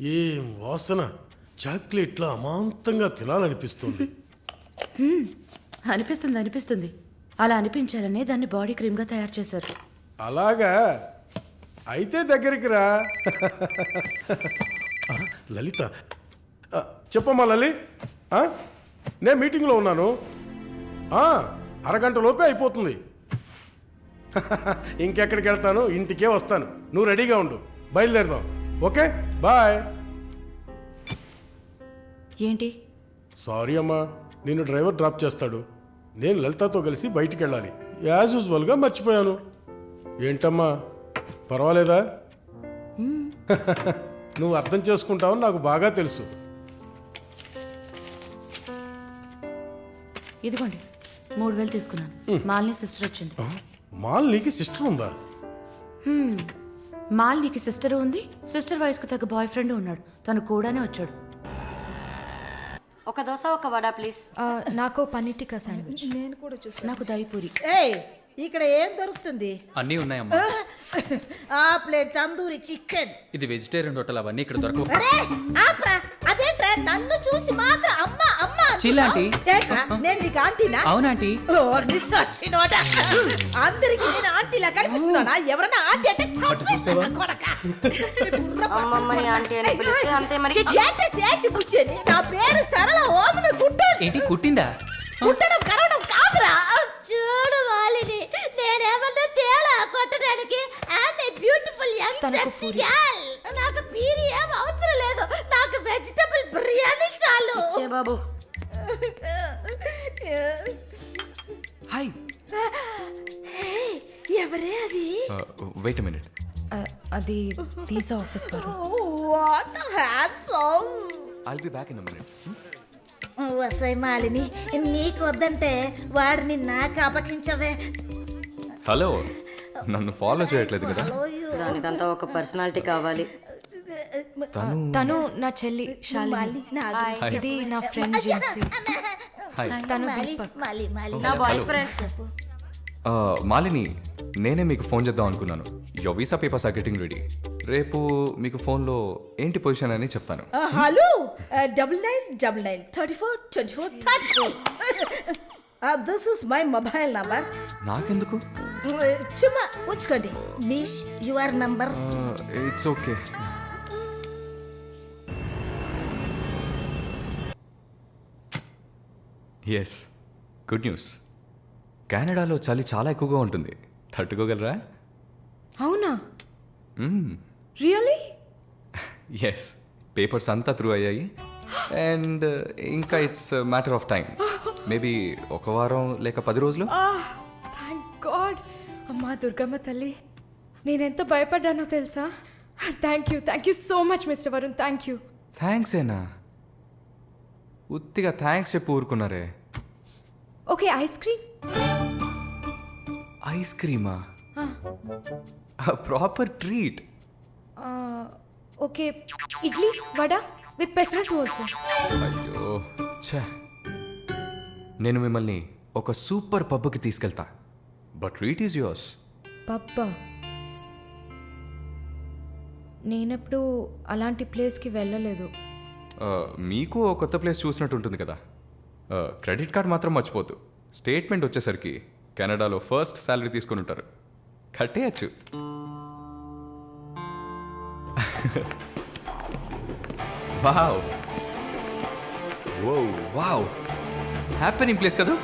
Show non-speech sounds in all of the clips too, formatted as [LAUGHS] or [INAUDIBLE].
ఏం వాసన? చాక్లెట్లా అమాంతంగా తినాలనిపిస్తుంది. అనిపిస్తుంది అనిపిస్తుంది. అలా అనిపించాలనే దాన్ని బాడీ క్రీమ్గా తయారు చేశారు. అలాగా? అయితే దగ్గరికి రా. లలిత. చెప్పమ్మా లలి. నేను మీటింగ్లో ఉన్నాను. అరగంట లోపే అయిపోతుంది. [LAUGHS] ఇంకెక్కడికి వెళ్తాను? ఇంటికే వస్తాను. నువ్వు రెడీగా ఉండు. బయలుదేరదాం. ఓకే? బాయ్. ఏంటి? సారీ అమ్మా నిన్ను డ్రైవర్ డ్రాప్ చేస్తాడు. నేను లలితతో కలిసి బయటికి వెళ్ళాలి యాజ్ యూజువల్గా మర్చిపోయాను. ఏంటమ్మా పర్వాలేదా? [LAUGHS] నువ్వు అర్థం చేసుకుంటావని నాకు బాగా తెలుసు. ఇదిగోండి మూడు వేలు తీసుకున్నాను. మాలిని సిస్టర్ వచ్చింది. ఆ, మాలినికి సిస్టర్ ఉందా. మాలినికి సిస్టర్ ఉంది? సిస్టర్ వయసుకు తగ్గ బాయ్ ఫ్రెండ్ ఉన్నాడు. తను కూడానే వచ్చాడు. ఒక దోశ ఒక వడ ప్లీజ్ ఆ, నాకు పన్నీర్ టిక్కా శాండ్విచ్ నాకు దయపూరి ఏయ్ ఇక్కడ ఏం దొరుకుతుంది? అన్నీ ఉన్నాయమ్మా. ఆ ప్లేట్ తందూరి చికెన్. ఇది వెజిటేరియన్ హోటల్ అవన్నీ ఇక్కడ దొరకవు. అరే ఆప్రా. అదేంట్రా? నన్ను చూసి మాత్రం అమ్మ అంటున్నావ్? చిల్లాంటి. ఏంట్రా నేను నీకు ఆంటీనా? అవునాంటీ ఓ, నిస్సచ్చినోడా. అందరికి నేను ఆంటీలా కనిపిస్తున్నానా? ఎవరన్నా ఆంటీ అంటే చంపేస్తాను నా కొడకా. అమ్మమ్మని ఆంటీ అని పిలిస్తే అంతే మరి. ఛీ, ఏంటి సేచి? నా పేరు సరళ ఓమన గుడ్డని ఏంటి కుట్టిందా? కుట్టడం కరవడం కాదురా. చూడు వాలిని. నేనేమన్నా తేలా కొట్టడానికి? ఆమె బ్యూటిఫుల్ యంగ్ తనకు సెక్సీ పూరి. గర్ల్ నాకు పీరి ఏం అవసరం లేదు. నాకు వెజిటబుల్ బిర్యానీ చాలు. చే బాబు. హాయ్. ఏయ్, ఎవరే అది? వెయిట్ మినిట్ అది వీసా ఆఫీస్ వారు. What handsome. I'll be back in minute వసై Malini నీకు వద్దంటే వాడిని నాకు అపకించవే హలో నన్ను ఫాలో చేయట్లేదు కదా? దానికంతా ఒక పర్సనాలిటీ కావాలి. తను నా చెల్లి శాలిని. ఇది నా ఫ్రెండ్ జిన్సీ తను దీపక్. నా బాయ్ ఫ్రెండ్ ఆ, మాలిని నేనే మీకు ఫోన్ చేద్దాం అనుకున్నాను. Yo visa papers are getting ready రేపు మీకు ఫోన్లో ఏంటి పొజిషన్ అని చెప్తాను. Hello. Double nine double nine thirty four twenty four thirty four this is my mobile number నాకెందుకు? చుమ్మా ఉంచుకోండి. మీష్ your number it's okay yes good news కెనడాలో చలి చాలా ఎక్కువగా ఉంటుంది. తట్టుకోగలరా? అవునా? రియలీ ఎస్ పేపర్స్ అంతా త్రూ అయ్యాయి. అండ్ ఇంకా it's matter of time maybe ఒక వారం లేక పది రోజులు? థ్యాంక్ గాడ్ అమ్మా దుర్గమ్మ తల్లి నేనెంత భయపడ్డానో తెలుసా? Thank you thank you so much mister Varun thank you thanks ఏనా ఉత్తిగా థ్యాంక్స్ చెప్పి ఊరుకున్నారే. Okay ice cream. Ice క్రీమా? Proper treat. Okay idli vada with pesarattu also అయ్యో ఛే. నేను మిమ్మల్ని ఒక సూపర్ పబ్కి తీసుకెళ్తా. But treat is yours. Pabba? నేనెప్పుడు అలాంటి ప్లేస్కి వెళ్ళలేదు. మీకు ఓ కొత్త ప్లేస్ చూసినట్టు ఉంటుంది కదా. క్రెడిట్ కార్డ్ మాత్రం మర్చిపోద్దు స్టేట్మెంట్ వచ్చేసరికి కెనడాలో ఫస్ట్ శాలరీ తీసుకుని ఉంటారు. కట్టేయచ్చు. Wow. Oh wow. Happening place కదా?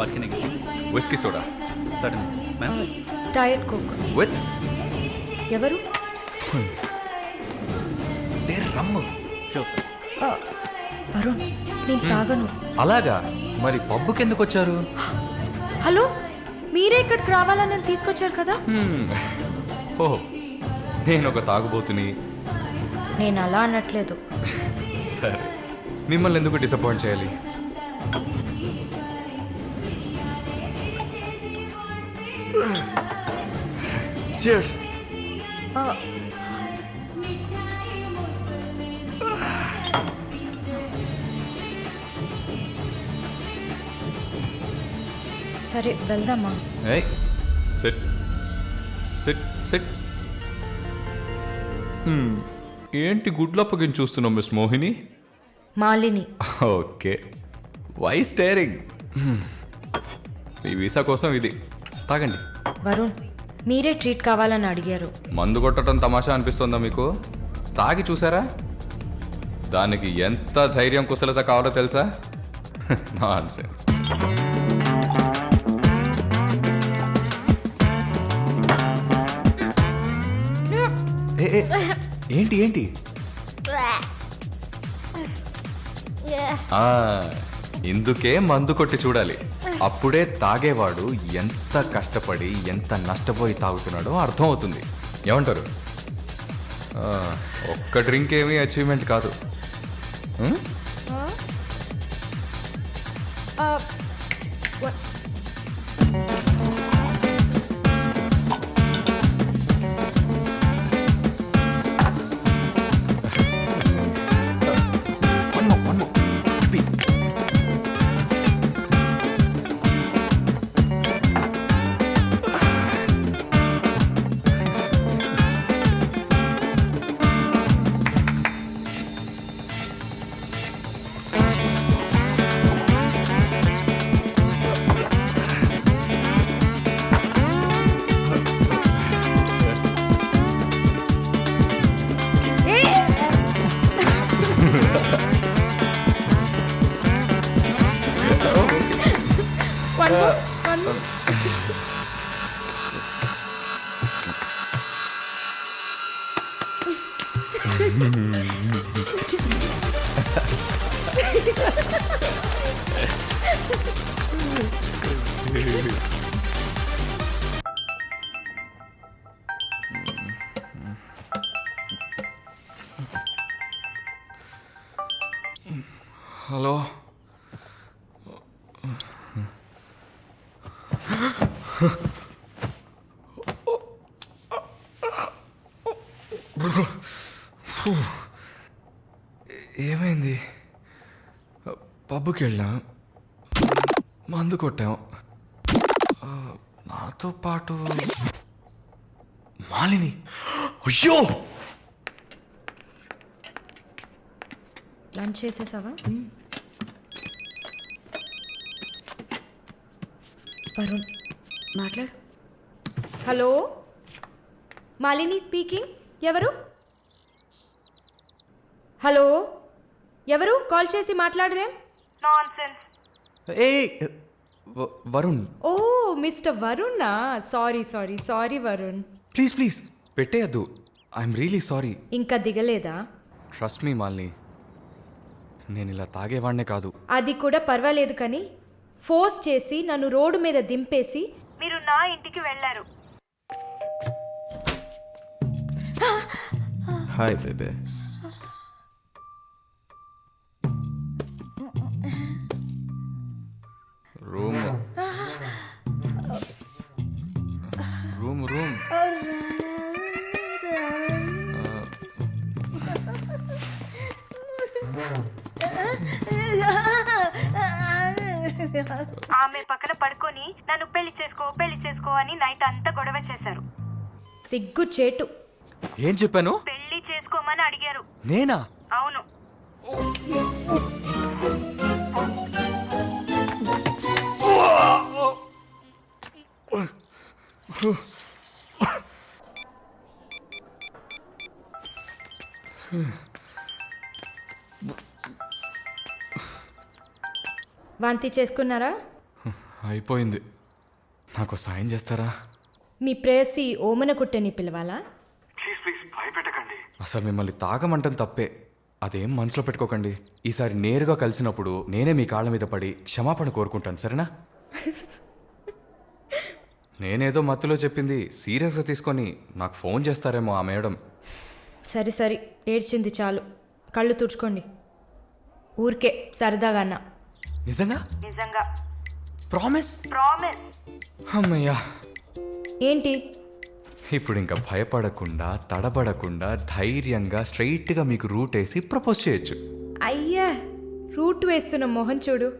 Whisky soda diet coke with ఎవరు? రమ్ము. ఆ, వరుణ్ నేను తాగను. అలాగా? మరి పబ్బుకి ఎందుకు వచ్చారు హలో? మీరే ఇక్కడికి రావాలని నన్ను తీసుకొచ్చారు కదా? Hmm. ఓ నేను ఒక తాగుబోతుని. నేను అలా అనట్లేదు. సరే. మిమ్మల్ని ఎందుకు డిసప్పాయింట్ చేయాలి? Cheers. సరే వెళ్దామా? ఏయ్ సిట్ సిట్ సిట్ ఏంటి గుడ్లప్పగిని చూస్తున్నావు miss Mohini? Malini. Okay. Why's staring మీ వీసా కోసం ఇది. తాగండి. వరుణ్. మీరే ట్రీట్ కావాలని అడిగారు. మందు కొట్టడం తమాషా అనిపిస్తుందా మీకు? తాగి చూసారా? దానికి ఎంత ధైర్యం కుశలత కావాలో తెలుసా? [LAUGHS] నాన్ సెన్స్ ఏంటి ఏంటి? ఆ, ఇందుకే మందు కొట్టి చూడాలి. అప్పుడే తాగేవాడు ఎంత కష్టపడి ఎంత నష్టపోయి తాగుతున్నాడో అర్థమవుతుంది. ఏమంటారు? ఒక్క డ్రింక్ ఏమీ అచీవ్మెంట్ కాదు. What? హలో పబ్బుకి వెళ్ళాం మందు కొట్టాం. నాతో పాటు మాలిని. అయ్యో! లంచ్ చేసేసావా? వరుణ్ మాట్లాడు. హలో? మాలిని స్పీకింగ్? ఎవరు? హలో? ఎవరు? కాల్ చేసి మాట్లాడరేం? ఏ వ- Varun. Oh mister వరుణా? Sorry sorry sorry Varun. Please please పెట్టేయద్దు. I'm really sorry. ఇంకా దిగలేదా? Trust me Malini. నేను ఇలా తాగేవాడినే కాదు. అది కూడా పర్వాలేదు కానీ ఫోర్స్ చేసి నన్ను రోడ్డు మీద దింపేసి మీరు నా ఇంటికి వెళ్ళారు. హాయ్ బేబే ఆమె పక్కన పడుకొని నన్ను పెళ్ళి చేసుకో పెళ్ళి చేసుకో అని నైట్ అంతా గొడవ చేశారు. సిగ్గు చేటు. ఏం చెప్పాను? పెళ్ళి చేసుకోమని అడిగారు. నేనా? అవును. వాంతి చేసుకున్నారా? అయిపోయింది. నాకు సాయం చేస్తారా? మీ ప్రేయసి ఓమన కుట్టని పిలవాలా? అసలు మిమ్మల్ని తాగమంటం తప్పే. అదేం మనసులో పెట్టుకోకండి. ఈసారి నేరుగా కలిసినప్పుడు నేనే మీ కాళ్ళ మీద పడి క్షమాపణ కోరుకుంటాను సరేనా? నేనేదో మత్తులో చెప్పింది సీరియస్గా తీసుకొని నాకు ఫోన్ చేస్తారేమో ఆ మేడం. సరే సరే ఏడ్చింది చాలు. కళ్ళు తుడుచుకోండి. ఊరికే సరదాగా అన్నా. నిజంగా? నిజంగా. ప్రామిస్? ప్రామిస్. అమ్మయ్యా. ఏంటి? ఇప్పుడు ఇంకా భయపడకుండా తడబడకుండా ధైర్యంగా స్ట్రైట్గా మీకు రూట్ వేసి ప్రపోజ్ చేయొచ్చు. అయ్యా రూట్ వేస్తున్న మొహం చూడు.